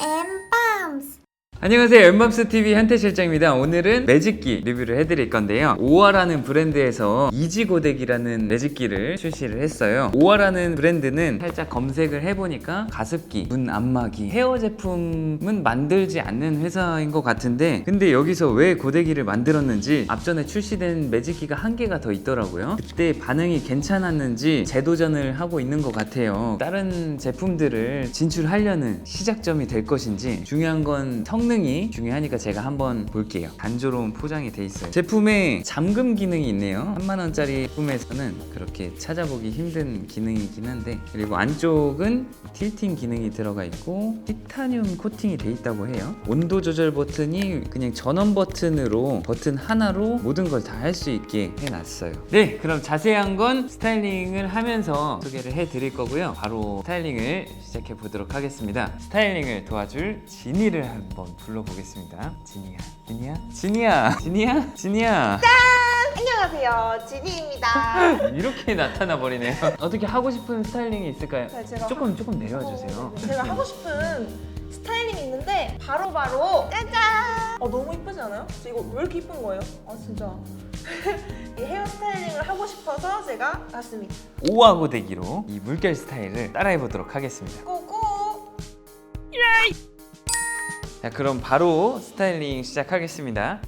엠밤스 안녕하세요 엠밤스 TV 현태 실장입니다. 오늘은 매직기 리뷰를 해드릴 건데요. 오아라는 브랜드에서 이지고데기라는 매직기를 출시를 했어요. 오아라는 브랜드는 살짝 검색을 해보니까 가습기, 눈 안마기, 헤어 제품은 만들지 않는 회사인 것 같은데 근데 여기서 왜 고데기를 만들었는지 앞전에 출시된 매직기가 한 개가 더 있더라고요. 그때 반응이 괜찮았는지 재도전을 하고 있는 것 같아요. 다른 제품들을 진출하려는 시작점이 될 것인지 중요한 건 성능 이 중요하니까 제가 한번 볼게요. 단조로운 포장이 돼 있어요. 제품에 잠금 기능이 있네요. 3만 원짜리 제품에서는 그렇게 찾아보기 힘든 기능이긴 한데 그리고 안쪽은 틸팅 기능이 들어가 있고 티타늄 코팅이 돼 있다고 해요. 온도 조절 버튼이 그냥 전원 버튼으로 버튼 하나로 모든 걸 다 할 수 있게 해놨어요. 네, 그럼 자세한 건 스타일링을 하면서 소개를 해드릴 거고요. 바로 스타일링을 시작해 보도록 하겠습니다. 스타일링을 도와줄 지니를 한번 불러보겠습니다. 지니야, 지니야, 지니야, 지니야, 지니야. 안녕하세요, 지니입니다. 이렇게 나타나 버리네요. 어떻게 하고 싶은 스타일링이 있을까요? 네, 제가 조금 조금 내려주세요. 어, 제가 하고 싶은 스타일링이 있는데 바로 바로 짜잔! 어 너무 이쁘지 않아요? 저 이거 왜 이렇게 이쁜 거예요? 아 진짜 이 헤어 스타일링을 하고 싶어서 제가 왔습니다. 오아고데기로 이 물결 스타일을 따라해 보도록 하겠습니다. 꾸꾸. 자, 그럼 바로 스타일링 시작하겠습니다.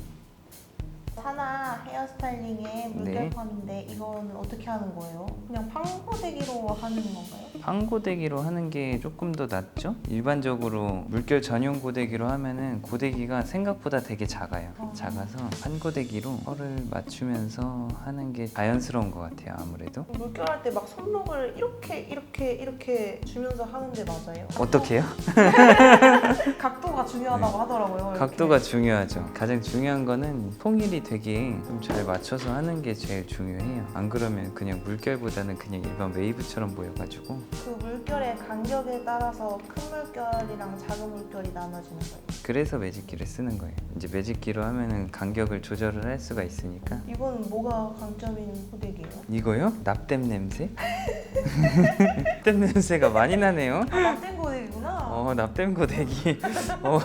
사나 헤어 스타일링의 네. 물결판인데 이거는 어떻게 하는 거예요? 그냥 팡고데기로 하는 건가요? 판 고데기로 하는 게 조금 더 낫죠? 일반적으로 물결 전용 고데기로 하면은 고데기가 생각보다 되게 작아요. 어. 작아서 판 고데기로 펄을 맞추면서 하는 게 자연스러운 것 같아요. 아무래도. 물결할 때 막 손목을 이렇게 이렇게 이렇게 주면서 하는데 맞아요? 어떻게요? 각도가 중요하다고 하더라고요. 이렇게. 각도가 중요하죠. 가장 중요한 거는 통일이 되게 좀 잘 맞춰서 하는 게 제일 중요해요. 안 그러면 그냥 물결보다는 그냥 일반 웨이브처럼 보여가지고 그 물결의 간격에 따라서 큰 물결이랑 작은 물결이 나눠지는 거예요. 그래서 매직기를 쓰는 거예요. 이제 매직기로 하면은 간격을 조절을 할 수가 있으니까 이건 뭐가 강점인 호덱이에요? 이거요? 납땜 냄새? 납땜 냄새가 많이 나네요. 납된 호덱이구나. 어 납땜 고데기. 어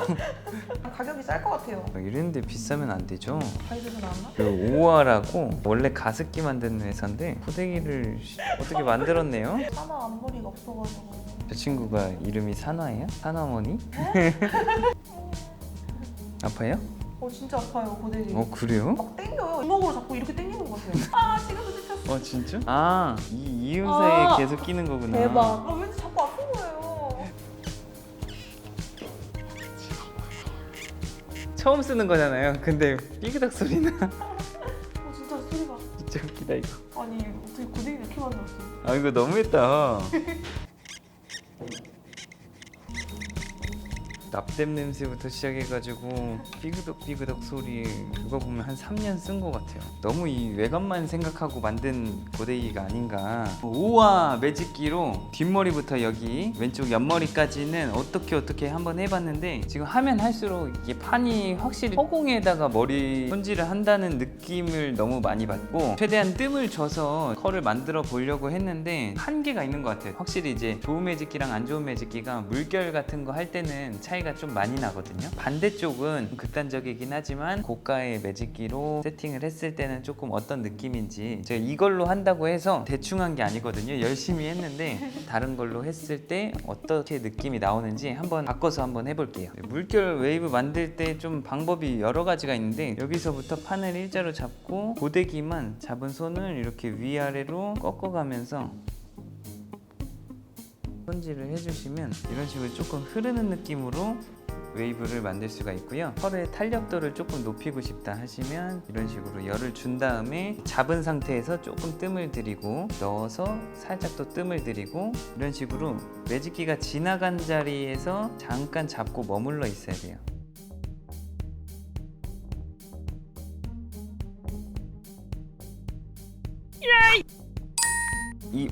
가격이 쌀 것 같아요. 이런데 비싸면 안 되죠. 가이드도 나왔나? 그 오아라고 원래 가습기 만드는 회사인데 고데기를 어떻게 만들었네요? 하나 앞머리가 없어가지고. 저 친구가 이름이 산화예요? 산화머니? 아파요? 어 진짜 아파요 호덱이. 어 그래요? 막 땡겨요. 주먹으로 자꾸 이렇게 땡기는 것 같아요. 아 지금도 찝혔어. 어 진짜? 아이 이음 사이에 아, 계속 끼는 거구나. 대박. 아왠 처음 쓰는 거잖아요. 근데 삐그덕 소리나. 어 진짜 소리가. 진짜 웃기다 이거. 아니 어떻게 고데기 이렇게 만들었어요? 아 이거 너무했다. 납땜 냄새부터 시작해가지고 삐그덕 삐그덕 소리 그거 보면 한 3년 쓴 것 같아요. 너무 이 외관만 생각하고 만든 고데기가 아닌가. 우와 매직기로 뒷머리부터 여기 왼쪽 옆머리까지는 어떻게 어떻게 한번 해봤는데 지금 하면 할수록 이게 판이 확실히 허공에다가 머리 손질을 한다는 느낌을 너무 많이 받고 최대한 뜸을 줘서 컬을 만들어 보려고 했는데 한계가 있는 것 같아요. 확실히 이제 좋은 매직기랑 안 좋은 매직기가 물결 같은 거 할 때는 차이 가 좀 많이 나거든요. 반대쪽은 극단적이긴 하지만 고가의 매직기로 세팅을 했을 때는 조금 어떤 느낌인지 제가 이걸로 한다고 해서 대충 한 게 아니거든요. 열심히 했는데 다른 걸로 했을 때 어떻게 느낌이 나오는지 한번 바꿔서 한번 해볼게요. 물결 웨이브 만들 때 좀 방법이 여러 가지가 있는데 여기서부터 판을 일자로 잡고 고데기만 잡은 손을 이렇게 위아래로 꺾어가면서 손질을 해주시면 이런 식으로 조금 흐르는 느낌으로 웨이브를 만들 수가 있고요. 펄의 탄력도를 조금 높이고 싶다 하시면 이런 식으로 열을 준 다음에 잡은 상태에서 조금 뜸을 들이고 넣어서 살짝 또 뜸을 들이고 이런 식으로 매직기가 지나간 자리에서 잠깐 잡고 머물러 있어야 돼요. 이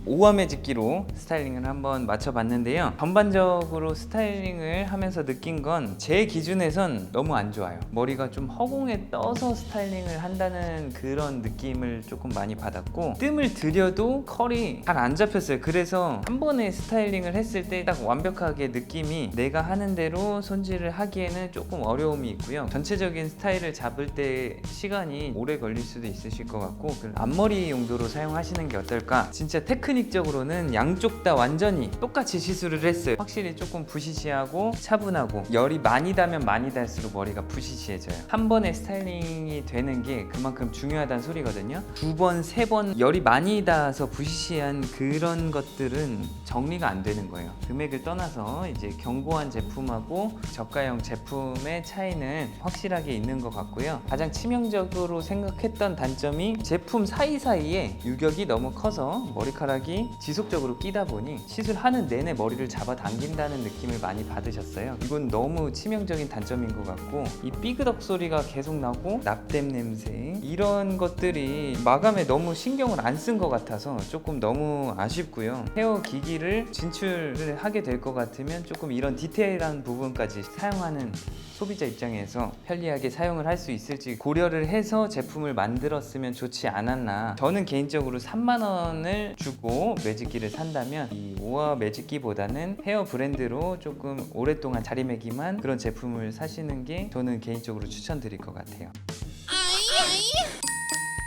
오화 매직기로 스타일링을 한번 맞춰봤는데요. 전반적으로 스타일링을 하면서 느낀 건 제 기준에선 너무 안 좋아요. 머리가 좀 허공에 떠서 스타일링을 한다는 그런 느낌을 조금 많이 받았고 뜸을 들여도 컬이 잘 안 잡혔어요. 그래서 한 번에 스타일링을 했을 때 딱 완벽하게 느낌이 내가 하는 대로 손질을 하기에는 조금 어려움이 있고요. 전체적인 스타일을 잡을 때 시간이 오래 걸릴 수도 있으실 것 같고 그 앞머리 용도로 사용하시는 게 어떨까? 진짜 테크닉적으로는 양쪽 다 완전히 똑같이 시술을 했어요. 확실히 조금 부시시하고 차분하고 열이 많이 닿으면 많이 닿을수록 머리가 부시시해져요. 한 번에 스타일링이 되는 게 그만큼 중요하다는 소리거든요. 두 번, 세 번 열이 많이 닿아서 부시시한 그런 것들은 정리가 안 되는 거예요. 금액을 떠나서 이제 견고한 제품하고 저가형 제품의 차이는 확실하게 있는 것 같고요. 가장 치명적으로 생각했던 단점이 제품 사이사이에 유격이 너무 커서 머리 카락이 지속적으로 끼다 보니 시술하는 내내 머리를 잡아 당긴다는 느낌을 많이 받으셨어요. 이건 너무 치명적인 단점인 것 같고 이 삐그덕 소리가 계속 나고 납땜 냄새 이런 것들이 마감에 너무 신경을 안 쓴 것 같아서 조금 너무 아쉽고요. 헤어 기기를 진출을 하게 될 것 같으면 조금 이런 디테일한 부분까지 사용하는 소비자 입장에서 편리하게 사용을 할 수 있을지 고려를 해서 제품을 만들었으면 좋지 않았나. 저는 개인적으로 3만 원을 주고 매직기를 산다면 이 오아 매직기보다는 헤어 브랜드로 조금 오랫동안 자리매김한 그런 제품을 사시는 게 저는 개인적으로 추천드릴 것 같아요.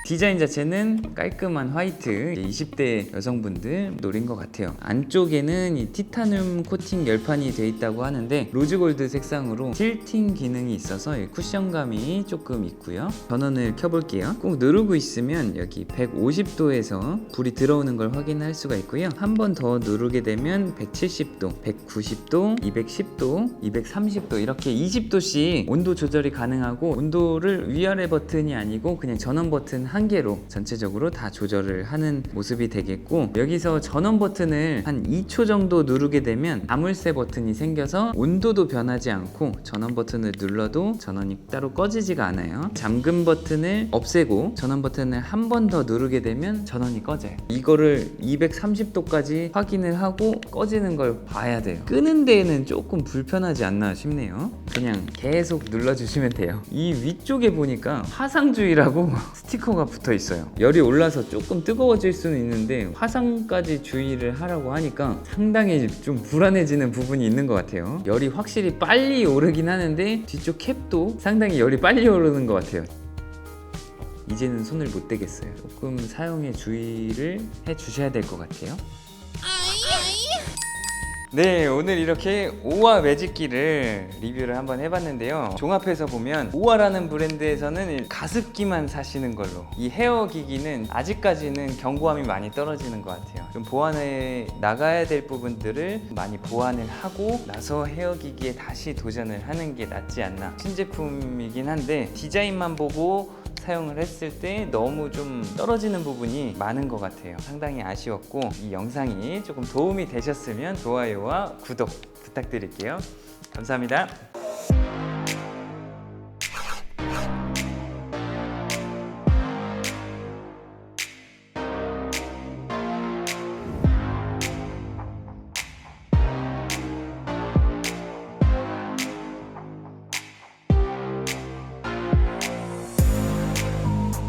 디자인 자체는 깔끔한 화이트 20대 여성분들 노린 것 같아요. 안쪽에는 이 티타늄 코팅 열판이 돼 있다고 하는데 로즈골드 색상으로 틸팅 기능이 있어서 이 쿠션감이 조금 있고요. 전원을 켜볼게요. 꼭 누르고 있으면 여기 150도에서 불이 들어오는 걸 확인할 수가 있고요. 한 번 더 누르게 되면 170도 190도 210도 230도 이렇게 20도씩 온도 조절이 가능하고 온도를 위아래 버튼이 아니고 그냥 전원 버튼 한 개로 전체적으로 다 조절을 하는 모습이 되겠고 여기서 전원 버튼을 한 2초 정도 누르게 되면 자물쇠 버튼이 생겨서 온도도 변하지 않고 전원 버튼을 눌러도 전원이 따로 꺼지지가 않아요. 잠금 버튼을 없애고 전원 버튼을 한 번 더 누르게 되면 전원이 꺼져요. 이거를 230도까지 확인을 하고 꺼지는 걸 봐야 돼요. 끄는 데에는 조금 불편하지 않나 싶네요. 그냥 계속 눌러주시면 돼요. 이 위쪽에 보니까 화상주의라고 스티커가 붙어 있어요. 열이 올라서 조금 뜨거워질 수는 있는데 화상까지 주의를 하라고 하니까 상당히 좀 불안해지는 부분이 있는 것 같아요. 열이 확실히 빨리 오르긴 하는데 뒤쪽 캡도 상당히 열이 빨리 오르는 것 같아요. 이제는 손을 못 대겠어요. 조금 사용에 주의를 해 주셔야 될 것 같아요 네 오늘 이렇게 오화 매직기를 리뷰를 한번 해봤는데요. 종합해서 보면 오화라는 브랜드에서는 가습기만 사시는 걸로. 이 헤어 기기는 아직까지는 견고함이 많이 떨어지는 것 같아요. 좀 보완해 나가야 될 부분들을 많이 보완을 하고 나서 헤어 기기에 다시 도전을 하는 게 낫지 않나. 신제품이긴 한데 디자인만 보고 사용을 했을 때 너무 좀 떨어지는 부분이 많은 것 같아요. 상당히 아쉬웠고 이 영상이 조금 도움이 되셨으면 좋아요와 구독 부탁드릴게요. 감사합니다.